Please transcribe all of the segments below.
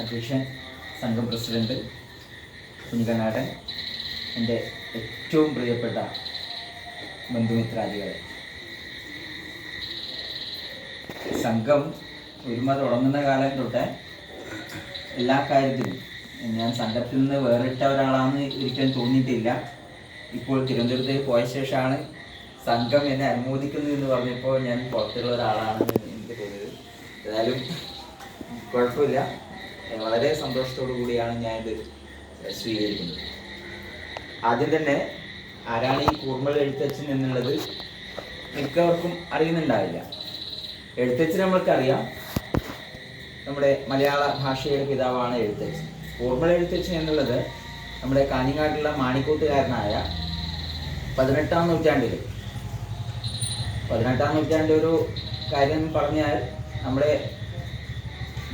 അധ്യക്ഷൻ സംഘം പ്രസിഡന്റ് കുഞ്ഞിക്കണ്ണാടൻ എന്റെ ഏറ്റവും പ്രിയപ്പെട്ട ബന്ധുമിത്രാദികളെ. സംഘം ഒരുമ തുടങ്ങുന്ന കാലം തൊട്ട് എല്ലാ കാര്യത്തിലും ഞാൻ സംഘത്തിൽ നിന്ന് വേറിട്ട ഒരാളാണെന്ന് ഒരിക്കലും തോന്നിയിട്ടില്ല. ഇപ്പോൾ തിരുവനന്തപുരത്തേക്ക് പോയ ശേഷമാണ് സംഘം എന്നെ അനുമോദിക്കുന്നു എന്ന് പറഞ്ഞപ്പോൾ ഞാൻ പുറത്തുള്ള ഒരാളാണെന്ന് എനിക്ക് തോന്നിയത്. ഏതായാലും കുഴപ്പമില്ല. വളരെ സന്തോഷത്തോടു കൂടിയാണ് ഞാനിത് സ്വീകരിക്കുന്നത്. ആദ്യം തന്നെ ആരാണ് ഈ കൂർമ്മൽ എഴുത്തച്ഛൻ എന്നുള്ളത് മിക്കവർക്കും അറിയുന്നുണ്ടാവില്ല. എഴുത്തച്ഛൻ നമ്മൾക്കറിയാം. നമ്മുടെ മലയാള ഭാഷയുടെ പിതാവാണ് എഴുത്തച്ഛൻ. കൂർമ്മൽ എഴുത്തച്ഛൻ എന്നുള്ളത് നമ്മുടെ കാഞ്ഞങ്ങാട്ടുള്ള മാണിക്കൂട്ടുകാരനായ പതിനെട്ടാം നൂറ്റാണ്ടിൽ പതിനെട്ടാം നൂറ്റാണ്ടിൽ ഒരു കാര്യം പറഞ്ഞാൽ നമ്മുടെ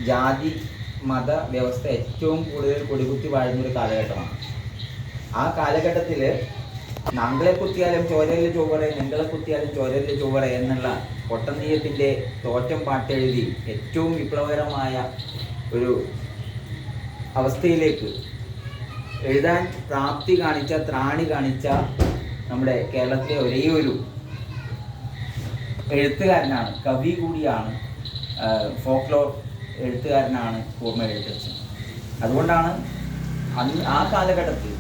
ജാതി മത വ്യവസ്ഥ ഏറ്റവും കൂടുതൽ കൊടികുത്തി വാഴുന്ന ഒരു കാലഘട്ടമാണ്. ആ കാലഘട്ടത്തിൽ നങ്ങളെ കുത്തിയാലും ചോരയിൽ ചൊവ്വറേ നിങ്ങളെ കുത്തിയാലും ചോരയിൽ ചൊവ്വറേ എന്നുള്ള പൊട്ടനീയത്തിന്റെ തോറ്റം പാട്ടെഴുതി ഏറ്റവും വിപ്ലവകരമായ ഒരു അവസ്ഥയിലേക്ക് എഴുതാൻ പ്രാപ്തി കാണിച്ച ത്രാണി കാണിച്ച നമ്മുടെ കേരളത്തിലെ ഒരേ ഒരു എഴുത്തുകാരനാണ് കവി കൂടിയാണ് ഫോക്ലോർ എഴുത്തുകാരനാണ് കൂർമ്മ എഴുത്തച്ഛൻ അതുകൊണ്ടാണ് അന്ന് ആ കാലഘട്ടത്തിൽ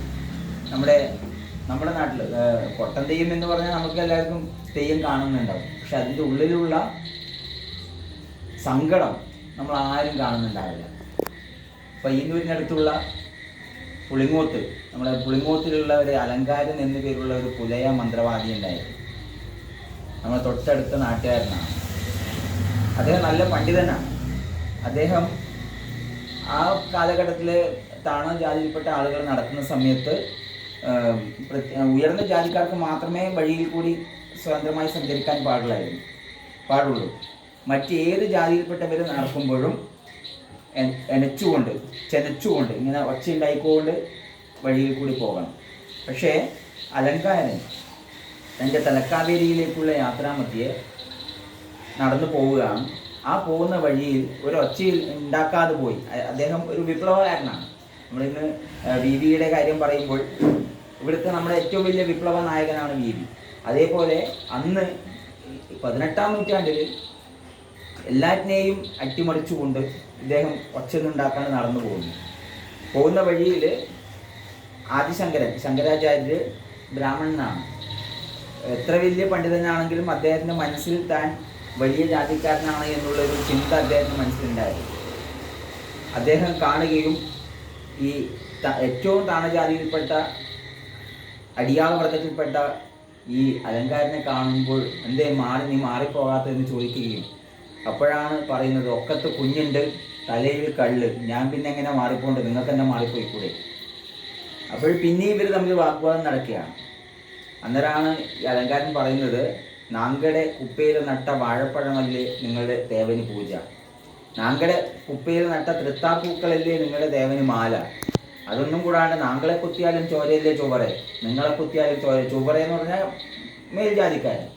നമ്മുടെ നമ്മുടെ നാട്ടിൽ കൊട്ടൻ തെയ്യം എന്ന് പറഞ്ഞാൽ നമുക്ക് എല്ലാവർക്കും തെയ്യം കാണുന്നുണ്ടാവും. പക്ഷെ അതിന്റെ ഉള്ളിലുള്ള സങ്കടം നമ്മൾ ആരും കാണുന്നുണ്ടാവില്ല. പയ്യന്നൂരിനടുത്തുള്ള പുളിങ്ങോത്ത് നമ്മുടെ പുളിങ്ങോത്തിലുള്ള ഒരു അലങ്കാരൻ എന്ന പേരുള്ള ഒരു പുലയ മന്ത്രവാദി ഉണ്ടായിരുന്നു. നമ്മുടെ തൊട്ടടുത്ത നാട്ടുകാരനാണ്. അദ്ദേഹം നല്ല പണ്ഡിതനാണ്. അദ്ദേഹം ആ കാലഘട്ടത്തിൽ താണ ജാതിയിൽപ്പെട്ട ആളുകൾ നടക്കുന്ന സമയത്ത് ഉയർന്ന ജാതിക്കാർക്ക് മാത്രമേ വഴിയിൽ കൂടി സ്വതന്ത്രമായി സഞ്ചരിക്കാൻ പാടുള്ളായിരുന്നു പാടുള്ളൂ. മറ്റേത് ജാതിയിൽപ്പെട്ടവർ നടക്കുമ്പോഴും എനച്ചുകൊണ്ട് ചെനച്ചുകൊണ്ട് ഇങ്ങനെ ഒച്ചയുണ്ടായിക്കൊണ്ട് വഴിയിൽ കൂടി പോകണം. പക്ഷേ അലങ്കാരൻ തന്റെ തലക്കാവേരിയിലേക്കുള്ള യാത്രാമധ്യേ നടന്നു പോവുകയാണ്. ആ പോകുന്ന വഴിയിൽ ഒരു ഒച്ചയിൽ ഉണ്ടാക്കാതെ പോയി. അദ്ദേഹം ഒരു വിപ്ലവകാരനാണ്. നമ്മളിന്ന് വി വിയുടെ കാര്യം പറയുമ്പോൾ ഇവിടുത്തെ നമ്മുടെ ഏറ്റവും വലിയ വിപ്ലവ നായകനാണ് വി വി. അതേപോലെ അന്ന് പതിനെട്ടാം നൂറ്റാണ്ടിൽ എല്ലാറ്റിനെയും അട്ടിമറിച്ചുകൊണ്ട് ഇദ്ദേഹം ഒച്ചൊന്നുണ്ടാക്കാതെ നടന്നു പോകുന്നു. പോകുന്ന വഴിയിൽ ആദിശങ്കരൻ ശങ്കരാചാര്യർ ബ്രാഹ്മണനാണ്. എത്ര വലിയ പണ്ഡിതനാണെങ്കിലും അദ്ദേഹത്തിന്റെ മനസ്സിൽ താൻ വലിയ ജാതിക്കാരനാണ് എന്നുള്ളൊരു ചിന്ത അദ്ദേഹത്തിന് മനസ്സിലുണ്ടായിരുന്നു. അദ്ദേഹം കാണുകയും ഈ ഏറ്റവും താണജാതിയിൽപ്പെട്ട അടിയാള വർഗത്തിൽപ്പെട്ട ഈ അലങ്കാരനെ കാണുമ്പോൾ എന്തേ മാറി നീ മാറിപ്പോകാത്തതെന്ന് ചോദിക്കുകയും അപ്പോഴാണ് പറയുന്നത് ഒക്കത്ത് കുഞ്ഞുണ്ട് തലയിൽ കള്ള്. ഞാൻ പിന്നെ എങ്ങനെ മാറിപ്പോണ്ട്? നിങ്ങൾക്ക് തന്നെ മാറിപ്പോയിക്കൂടെ? അപ്പോൾ പിന്നെ ഇവർ തമ്മിൽ വാഗ്വാദം നടക്കുകയാണ്. അന്നേരമാണ് ഈ അലങ്കാരൻ പറയുന്നത് നാങ്കടെ കുപ്പയിൽ നട്ട വാഴപ്പഴമല്ലേ നിങ്ങളുടെ ദേവന് പൂജ. നാങ്കടെ കുപ്പയിൽ നട്ട തൃത്താപ്പൂക്കളല്ലേ നിങ്ങളുടെ ദേവന് മാല. അതൊന്നും കൂടാണ്ട് നാങ്കളെ കുത്തിയാലും ചോരയില്ലേ ചുവറെ നിങ്ങളെ കുത്തിയാലും ചോര ചുവറ എന്ന് പറഞ്ഞാൽ മേൽജാതിക്കാരൻ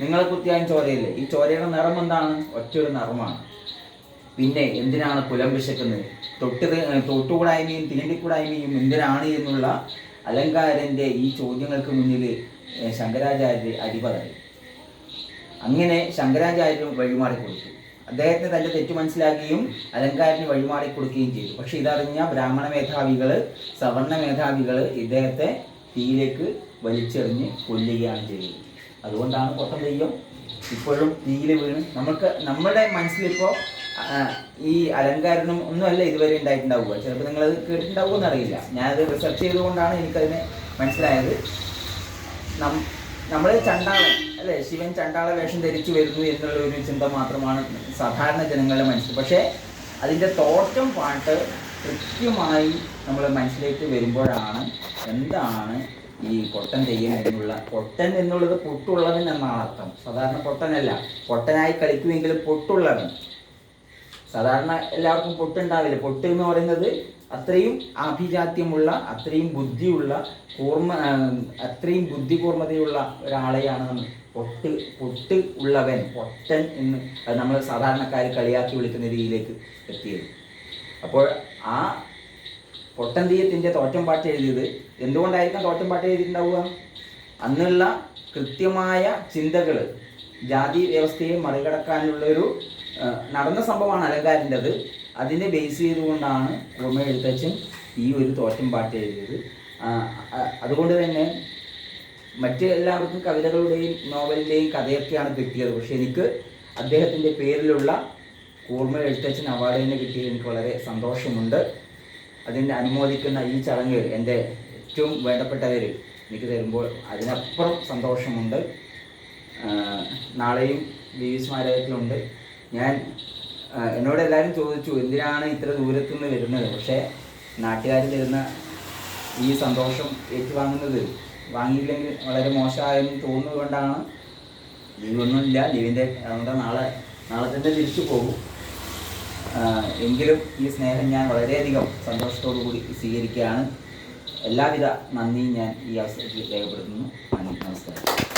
നിങ്ങളെ കുത്തിയാലും ചോരയില്ലേ. ഈ ചോരയുടെ നിറം എന്താണ്? ഒറ്റൊരു നിറമാണ്. പിന്നെ എന്തിനാണ് കുലം വിശക്കുന്നത്? തൊട്ട് തൊട്ടുകൂടായ്മയും തീണ്ടിക്കൂടായ്മയും എന്തിനാണ് എന്നുള്ള അലങ്കാരന്റെ ഈ ചോദ്യങ്ങൾക്ക് മുന്നിൽ ശങ്കരാചാര്യ അടിപതറി. അങ്ങനെ ശങ്കരാചാര്യരും വഴിമാറി കൊടുത്തു. അദ്ദേഹത്തിന് തന്റെ തെറ്റ് മനസ്സിലാക്കുകയും അലങ്കാരന് വഴിമാറി കൊടുക്കുകയും ചെയ്തു. പക്ഷെ ഇതറിഞ്ഞ ബ്രാഹ്മണ മേധാവികൾ സവർണ മേധാവികൾ ഇദ്ദേഹത്തെ തീയിലേക്ക് വലിച്ചെറിഞ്ഞ് കൊല്ലുകയാണ് ചെയ്തത്. അതുകൊണ്ടാണ് കൊട്ടം തെയ്യം ഇപ്പോഴും തീയിൽ വീണ്. നമുക്ക് നമ്മുടെ മനസ്സിലിപ്പോൾ ഈ അലങ്കാരനും ഒന്നുമല്ല ഇതുവരെ ഉണ്ടായിട്ടുണ്ടാവുക. ചിലപ്പോൾ നിങ്ങളത് കേട്ടിട്ടുണ്ടാവുമെന്ന് അറിയില്ല ഞാനത് റിസർച്ച് ചെയ്തുകൊണ്ടാണ് എനിക്കതിനെ മനസ്സിലായത്. നം നമ്മൾ ചണ്ടാളൻ അല്ലെ? ശിവൻ ചണ്ടാള വേഷം ധരിച്ചു വരുന്നു എന്നുള്ള ഒരു ചിന്ത മാത്രമാണ് സാധാരണ ജനങ്ങളുടെ മനസ്സിൽ. പക്ഷേ അതിന്റെ തോറ്റം പാട്ട് കൃത്യമായി നമ്മൾ മനസ്സിലേക്ക് വരുമ്പോഴാണ് എന്താണ് ഈ പൊട്ടൻ തെയ്യം എന്നുള്ള പൊട്ടൻ എന്നുള്ളത് പൊട്ടുള്ളവൻ എന്നാണ് അർത്ഥം. സാധാരണ പൊട്ടനല്ല പൊട്ടനായി കളിക്കുമെങ്കിലും പൊട്ടുള്ളവൻ. സാധാരണ എല്ലാവർക്കും പൊട്ടുണ്ടാവില്ല. പൊട്ട് എന്ന് പറയുന്നത് അത്രയും ആഭിജാത്യമുള്ള അത്രയും ബുദ്ധിയുള്ള കൂർമ്മ അത്രയും ബുദ്ധി കൂർമ്മതയുള്ള ഒരാളെയാണ് നമ്മൾ. പൊട്ട് പൊട്ട് ഉള്ളവൻ പൊട്ടൻ എന്ന് നമ്മൾ സാധാരണക്കാർ കളിയാക്കി വിളിക്കുന്ന രീതിയിലേക്ക് എത്തിയത്. അപ്പോൾ ആ പൊട്ടന്തീയത്തിന്റെ തോറ്റം പാട്ട് എഴുതിയത് എന്തുകൊണ്ടായിരിക്കാം തോറ്റം പാട്ട് എഴുതിയിട്ടുണ്ടാവുക? അന്നുള്ള കൃത്യമായ ചിന്തകൾ ജാതി വ്യവസ്ഥയെ മറികടക്കാനുള്ളൊരു ഒരു നടന്ന സംഭവമാണ് അലങ്കാരിന്റെത് അതിനെ ബേസ് ചെയ്തുകൊണ്ടാണ് ഉമ എഴുത്തച്ഛൻ ഈ ഒരു തോറ്റം പാട്ട് എഴുതിയത്. അതുകൊണ്ട് തന്നെ മറ്റ് എല്ലാവർക്കും കവിതകളുടെയും നോവലിന്റെയും കഥയൊക്കെയാണ് കിട്ടിയത്. പക്ഷെ എനിക്ക് അദ്ദേഹത്തിന്റെ പേരിലുള്ള കൂർമ്മ എഴുത്തച്ഛൻ അവാർഡ് തന്നെ കിട്ടിയത് എനിക്ക് വളരെ സന്തോഷമുണ്ട്. അതിനെ അനുമോദിക്കുന്ന ഈ ചടങ്ങ് എന്റെ ഏറ്റവും വേണ്ടപ്പെട്ടവർ എനിക്ക് തരുമ്പോൾ അതിനപ്പുറം സന്തോഷമുണ്ട്. നാളെയും വി വി സ്മാരകത്തിലുണ്ട് ഞാൻ എന്നോട് എല്ലാവരും ചോദിച്ചു എന്തിനാണ് ഇത്ര ദൂരത്തു നിന്ന് വരുന്നത്? പക്ഷേ നാട്ടുകാർ തരുന്ന ഈ സന്തോഷം ഏറ്റുവാങ്ങുന്നത് വാങ്ങിയില്ലെങ്കിൽ വളരെ മോശമായെന്ന് തോന്നുന്നതുകൊണ്ടാണ്. ലീവൊന്നുമില്ല. ലീവിന്റെ അതുകൊണ്ട് നാളെ നാളെ തന്നെ തിരിച്ചു പോകും. എങ്കിലും ഈ സ്നേഹം ഞാൻ വളരെയധികം സന്തോഷത്തോടു കൂടി സ്വീകരിക്കുകയാണ്. എല്ലാവിധ നന്ദിയും ഞാൻ ഈ അവസരത്തിൽ രേഖപ്പെടുത്തുന്നു. നന്ദി.